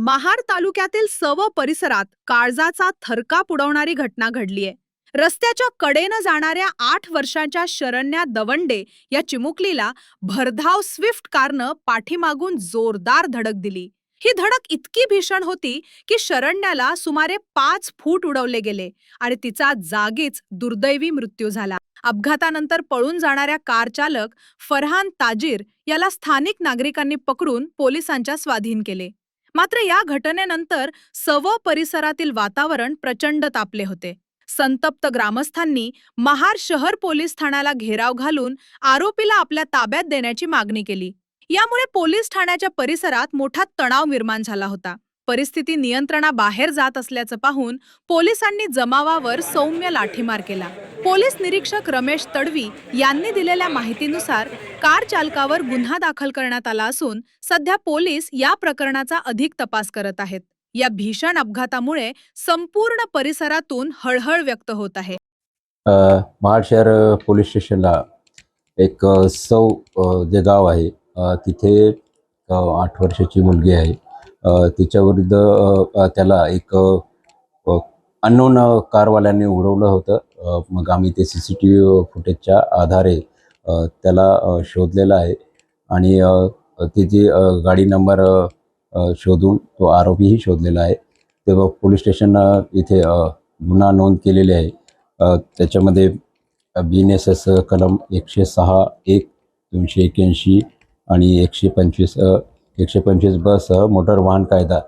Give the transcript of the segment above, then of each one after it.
महाड तालुक्यातील सव परिसरात काळजाचा थरकाप उडवणारी घटना घडलीय. रस्त्याच्या कडेनं जाणाऱ्या आठ वर्षाच्या शरण्या दवंडे या चिमुकलीला भरधाव स्विफ्ट कारनं पाठीमागून जोरदार धडक दिली. ही धडक इतकी भीषण होती की शरण्याला सुमारे पाच फूट उडवले गेले आणि तिचा जागीच दुर्दैवी मृत्यू झाला. अपघातानंतर पळून जाणाऱ्या कार चालक फरहान ताजीर याला स्थानिक नागरिकांनी पकडून पोलिसांच्या स्वाधीन केले. मात्र या घटनेनंतर सव परिसरातील वातावरण प्रचंड तापले होते. संतप्त ग्रामस्थांनी महार शहर पोलीस ठाण्याला घेराव घालून आरोपीला आपल्या ताब्यात देण्याची मागणी केली. यामुळे पोलीस ठाण्याच्या परिसरात मोठा तणाव निर्माण झाला होता. परिस्थिती नियंत्रणाबाहेर जात असल्याचं पाहून पोलिसांनी जमावावर सौम्य लाठीमार केला. पोलीस निरीक्षक रमेश तडवी यांनी दिलेल्या माहितीनुसार कार चालकावर गुन्हा दाखल करण्यात आला असून सध्या पोलीस या प्रकरणाचा अधिक तपास करत आहेत. या भीषण अपघातामुळे संपूर्ण परिसरातून हळहळ व्यक्त होत आहे. महाड शहर पोलीस स्टेशनला एक सौ जे गाव आहे तिथे आठ वर्षाची मुलगी आहे. तिच्याविरुद्ध त्याला एक अननोन कारवाल्यांनी उडवलं होतं. मग आम्ही ते सी सी टी व्ही फुटेजच्या आधारे त्याला शोधलेलं आहे. आणि अ, तिची गाडी नंबर शोधून तो आरोपीही शोधलेला आहे. तेव्हा पोलीस स्टेशन इथे गुन्हा नोंद केलेली आहे. त्याच्यामध्ये बी एन एस एस कलम एकशे सहा एक दोनशे एक्याऐंशी आणि एकशे पंचवीस एकशे पंचवीस बस मोटर वाहन कायदा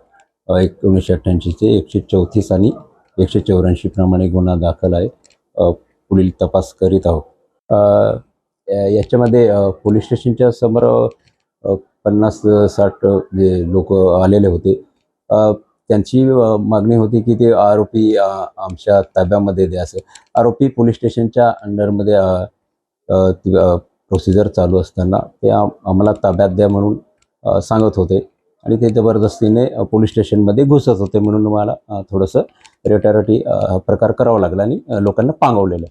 एकोणीसशे अठ्ठ्याऐंशीचे एकशे चौतीस आणि एकशे चौऱ्याऐंशी प्रमाणे गुन्हा दाखल आहे. पुढील तपास करीत आहोत. या- याच्यामध्ये पोलीस स्टेशनच्या समोर पन्नास साठ जे लोक आलेले होते. त्यांची मागणी होती की ते आरोपी आमच्या ताब्यामध्ये द्या असं. आरोपी पोलीस स्टेशनच्या अंडरमध्ये प्रोसिजर चालू असताना ते आम्हाला ताब्यात द्या म्हणून सांगत होते. आणि ते जबरदस्तीने पोलीस स्टेशनमध्ये घुसत होते म्हणून मला थोडंसं रेटारटी प्रकार करावा लागला आणि लोकांना पांगवलेलं.